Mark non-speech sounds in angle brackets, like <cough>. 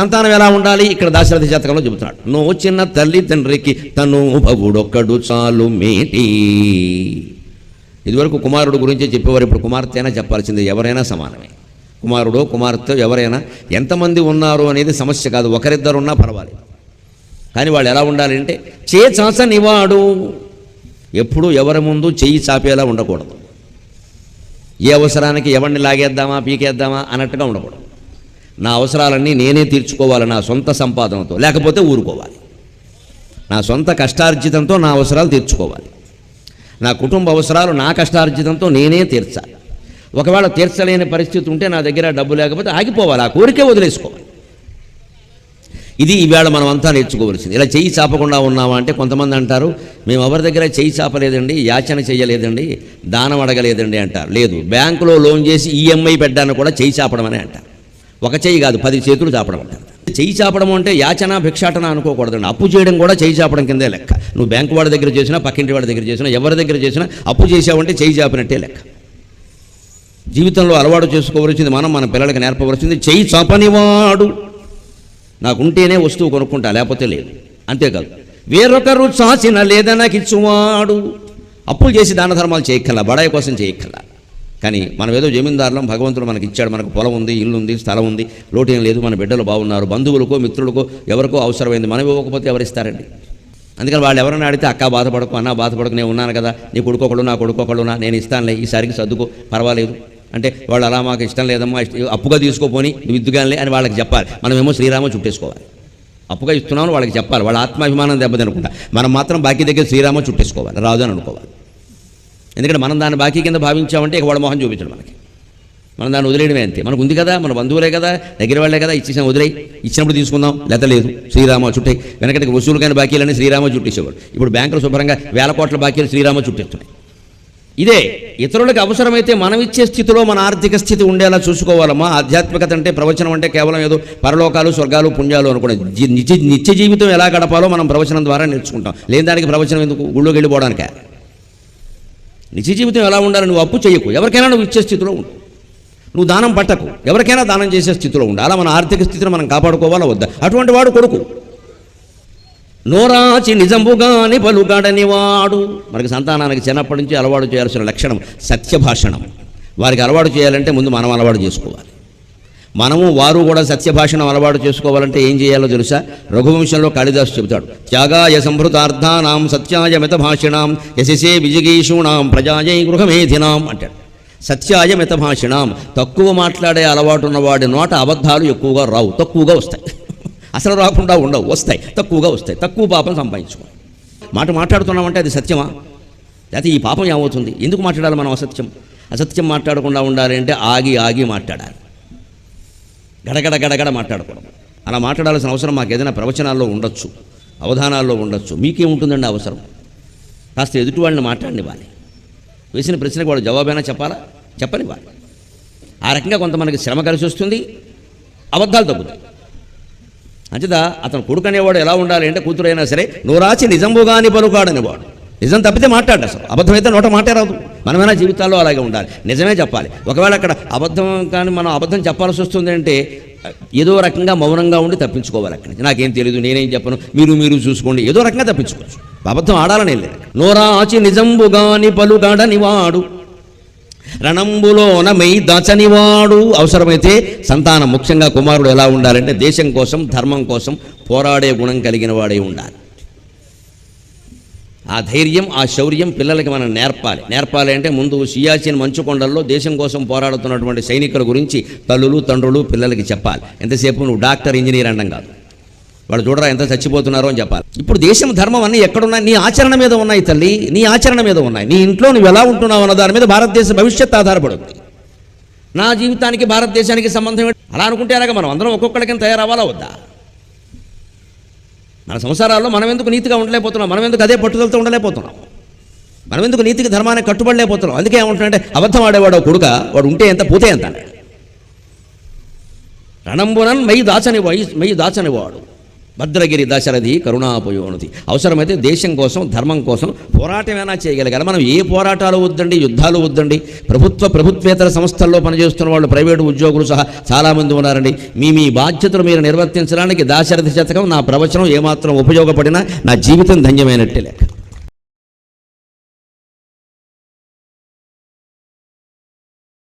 సంతానం ఎలా ఉండాలి? ఇక్కడ దాశరథ జాతకంలో చెబుతున్నాడు. నువ్వు చిన్న తల్లి తండ్రికి తను భవుడొక్కడు చాలు మేటి. ఇదివరకు కుమారుడు గురించి చెప్పేవారు ఇప్పుడు కుమార్తె చెప్పాల్సింది ఎవరైనా సమానమే. కుమారుడు కుమార్తె ఎవరైనా ఎంతమంది ఉన్నారు అనేది సమస్య కాదు ఒకరిద్దరు ఉన్నా పర్వాలేదు. కానీ వాళ్ళు ఎలా ఉండాలి అంటే చే చాచనివాడు ఎప్పుడూ ఎవరి ముందు చెయ్యి చాపేలా ఉండకూడదు. ఏ అవసరానికి ఎవరిని లాగేద్దామా పీకేద్దామా అన్నట్టుగా ఉండకూడదు. నా అవసరాలన్నీ నేనే తీర్చుకోవాలి నా సొంత సంపాదనతో లేకపోతే ఊరుకోవాలి. నా సొంత కష్టార్జితంతో నా అవసరాలు తీర్చుకోవాలి. నా కుటుంబ అవసరాలు నా కష్టార్జితంతో నేనే తీర్చాలి. ఒకవేళ తీర్చలేని పరిస్థితి ఉంటే నా దగ్గర డబ్బు లేకపోతే ఆగిపోవాలి. ఆ కోరికే వదిలేసుకోవాలి. ఇది ఈవేళ మనం అంతా నేర్చుకోవలసింది. ఇలా చెయ్యి చాపకుండా ఉన్నావా అంటే కొంతమంది అంటారు మేము ఎవరి దగ్గర చెయ్యి చాపలేదండి యాచన చేయలేదండి దానం అడగలేదండి అంటారు. లేదు బ్యాంకులో లోన్ చేసి ఈఎంఐ పెట్టడానికి కూడా చెయ్యి చాపడం అని అంటారు. ఒక చెయ్యి కాదు పది చేతులు చాపడం. అంటారు చెయ్యి చాపడం అంటే యాచన భిక్షాటన అనుకోకూడదండి. అప్పు చేయడం కూడా చెయ్యి చాపడం కిందే లెక్క. నువ్వు బ్యాంకు వాడి దగ్గర చేసినా పక్కింటి వాడి దగ్గర చేసినా ఎవరి దగ్గర చేసినా అప్పు చేసావంటే చెయ్యి చాపినట్టే లెక్క. జీవితంలో అలవాటు చేసుకోవలసింది మనం మన పిల్లలకి నేర్పవలసింది చెయ్యి చాపనివాడు. నాకుంటేనే వస్తువు కొనుక్కుంటా లేకపోతే లేదు. అంతేకాదు వేరొకరు చాచిన లేదనకిచ్చువాడు. అప్పులు చేసి దాన ధర్మాలు చేయక్కల బడాయి కోసం చేయక్కల కానీ మనం ఏదో జమీందారులం భగవంతుడు మనకి ఇచ్చాడు మనకు పొలం ఉంది ఇల్లు ఉంది స్థలం ఉంది లోటు ఏం లేదు మన బిడ్డలు బాగున్నారు బంధువులకో మిత్రులకో ఎవరికో అవసరమైంది మనం ఇవ్వకపోతే ఎవరిస్తారండి? అందుకని వాళ్ళు ఎవరైనా అడిగితే అక్క బాధపడకు అన్న బాధపడకు నేను ఉన్నాను కదా నీ కొడుకొకడు నా కొడుకొకడునా నేను ఇస్తానులే ఈసారికి సర్దుకో పర్వాలేదు. అంటే వాళ్ళు అలా మాకు ఇష్టం లేదమ్మా అప్పుగా తీసుకోపోని నువ్వు ఇద్దుగానిలే అని వాళ్ళకి చెప్పాలి. మనమేమో శ్రీరామ చుట్టేసుకోవాలి. అప్పుగా ఇస్తున్నామని వాళ్ళకి చెప్పాలి. వాళ్ళ ఆత్మాభిమానం దెబ్బతినకుండా మనం మాత్రం బాకీ దగ్గర శ్రీరామ చుట్టేసుకోవాలి రాదు అని అనుకోవాలి. ఎందుకంటే మనం దాన్ని బాకీ కింద భావించామంటే ఇక వాళ్ళ మొహం చూపించడం మనకి. మనం దాన్ని వదిలేయడమే అంతే. మనకు ఉంది కదా మన బంధువులే కదా దగ్గర వాళ్ళే కదా ఇచ్చేసాం వదిలేయి. ఇచ్చినప్పుడు తీసుకుందాం లేత లేదు. శ్రీరామ చుట్టే. వెనకటికి వసూలు కానీ బాకీలని శ్రీరామ చుట్టేసేవాడు. ఇప్పుడు బ్యాంకులు శుభ్రంగా వేల కోట్ల బాకీలు శ్రీరామ చుట్టేస్తున్నాయి. ఇదే ఇతరులకు అవసరమైతే మనం ఇచ్చే స్థితిలో మన ఆర్థిక స్థితి ఉండేలా చూసుకోవాలమ్మా ఆధ్యాత్మికత అంటే ప్రవచనం అంటే కేవలం ఏదో పరలోకాలు స్వర్గాలు పుణ్యాలు అనుకునే నిత్య నిత్య జీవితం ఎలా గడపాలో మనం ప్రవచనం ద్వారా నేర్చుకుంటాం. లేని దానికి ప్రవచనం ఎందుకు? గుళ్ళోకి వెళ్ళిపోవడానికే? నిజ జీవితం ఎలా ఉండాలి నువ్వు అప్పు చేయకు ఎవరికైనా నువ్వు ఇచ్చే స్థితిలో ఉండు. నువ్వు దానం పట్టకు. ఎవరికైనా దానం చేసే స్థితిలో ఉండు. అలా మన ఆర్థిక స్థితిని మనం కాపాడుకోవాలా వద్దా? అటువంటి వాడు కొడుకు. నోరాచి నిజంబుగాని పలుగాడని వాడు. మనకి సంతానానికి చిన్నప్పటి నుంచి అలవాటు చేయాల్సిన లక్షణం సత్యభాషణం. వారికి అలవాటు చేయాలంటే ముందు మనం అలవాటు చేసుకోవాలి. మనము వారు కూడా సత్యభాషను అలవాటు చేసుకోవాలంటే ఏం చేయాలో తెలుసా? రఘువంశంలో కాళిదాసు చెబుతాడు త్యాగాయ సంభృతార్థానాం సత్యాయ మిత భాషిణాం యశసే విజగీషూణాం ప్రజాయై గృహమేధినాం అంటాడు. సత్యాయ మిత భాషిణాం తక్కువ మాట్లాడే అలవాటు ఉన్నవాడి నోట అబద్ధాలు ఎక్కువగా రావు తక్కువగా వస్తాయి. <laughs> అసలు రాకుండా ఉండవు వస్తాయి తక్కువగా వస్తాయి తక్కువ పాపం సంపాదించుకో మాట మాట్లాడుతున్నామంటే అది సత్యమా? లేకపోతే ఈ పాపం ఏమవుతుంది? ఎందుకు మాట్లాడాలి మనం అసత్యం? అసత్యం మాట్లాడకుండా ఉండాలి అంటే ఆగి ఆగి మాట్లాడాలి. గడగడ గడగడ మాట్లాడకూడదు. అలా మాట్లాడాల్సిన అవసరం మాకు ఏదైనా ప్రవచనాల్లో ఉండొచ్చు అవధానాల్లో ఉండొచ్చు. మీకేముంటుందండి అవసరం? కాస్త ఎదుటి వాళ్ళని మాట్లాడనివ్వాలి. వేసిన ప్రశ్నకు వాడు జవాబైనా చెప్పాలా? చెప్పనివ్వాలి. ఆ రకంగా కొంతమందికి శ్రమ కలిసి వస్తుంది అబద్ధాలు తగ్గుతాయి. అంచేత అతను కొడుకు అనేవాడు ఎలా ఉండాలి అంటే కూతురైనా సరే నువ్వు నోరాచి నిజంబుగాని పలుకాడనేవాడు నిజం తప్పితే మాట్లాడు అసలు. అబద్ధమైతే నోట మాటే రాదు. మనమైనా జీవితాల్లో అలాగే ఉండాలి. నిజమే చెప్పాలి. ఒకవేళ అక్కడ అబద్ధం కానీ మనం అబద్ధం చెప్పాల్సి వస్తుంది అంటే ఏదో రకంగా మౌనంగా ఉండి తప్పించుకోవాలి అక్కడి నుంచి. నాకేం తెలియదు నేనేం చెప్పను మీరు మీరు చూసుకోండి. ఏదో రకంగా తప్పించుకోవచ్చు. అబద్ధం ఆడాలని లేదు. నోరాచి నిజంబుగాని పలుగాడని వాడు. రణంబులోన మెయి దాచనివాడు అవసరమైతే సంతానం. ముఖ్యంగా కుమారుడు ఎలా ఉండాలంటే దేశం కోసం ధర్మం కోసం పోరాడే గుణం కలిగిన వాడే ఉండాలి. ఆ ధైర్యం ఆ శౌర్యం పిల్లలకి మనం నేర్పాలి. నేర్పాలి అంటే ముందు సియాచిన్ మంచుకొండల్లో దేశం కోసం పోరాడుతున్నటువంటి సైనికుల గురించి తల్లులు తండ్రులు పిల్లలకి చెప్పాలి. ఎంతసేపు నువ్వు డాక్టర్ ఇంజనీర్ అనడం కాదు. వాళ్ళు చూడరా ఎంత చచ్చిపోతున్నారో అని చెప్పాలి. ఇప్పుడు దేశం ధర్మం అన్నీ ఎక్కడున్నాయి? నీ ఆచరణ మీద ఉన్నాయి తల్లి. నీ ఆచరణ మీద ఉన్నాయి. నీ ఇంట్లో నువ్వు ఎలా ఉంటున్నావు అన్న దాని మీద భారతదేశ భవిష్యత్ ఆధారపడుతుంది. నా జీవితానికి భారతదేశానికి సంబంధం అలా అనుకుంటే అలాగ మనం? అందరం ఒక్కొక్కడికి తయారవ్వాలా వద్దా? మన సంసారాల్లో మనం ఎందుకు నీతిగా ఉండలేకపోతున్నాం? మనం ఎందుకు అదే పట్టుదలతో ఉండలేకపోతున్నాం? మనం ఎందుకు నీతికి ధర్మానికి కట్టుబడలేకపోతున్నాం? అందుకే ఏమంటున్నాడంటే అబద్ధం ఆడేవాడు కొడుక వాడు ఉంటే ఎంత పోతే ఎంత అన్నాడు రణంబునన్ మై దాచనివాడు మై దాచనివాడు భద్రగిరి దశరథి కరుణాపయోనతి అవసరమైతే దేశం కోసం ధర్మం కోసం పోరాటమైనా చేయగలగాలి మనం ఏ పోరాటాలు వద్దండి యుద్ధాలు వద్దండి. ప్రభుత్వ ప్రభుత్వేతర సంస్థల్లో పనిచేస్తున్న వాళ్ళు ప్రైవేటు ఉద్యోగులు సహా చాలామంది ఉన్నారండి. మీ మీ బాధ్యతలు మీరు నిర్వర్తించడానికి దాశరథి శతకం నా ప్రవచనం ఏమాత్రం ఉపయోగపడినా నా జీవితం ధన్యమైనట్టే లేక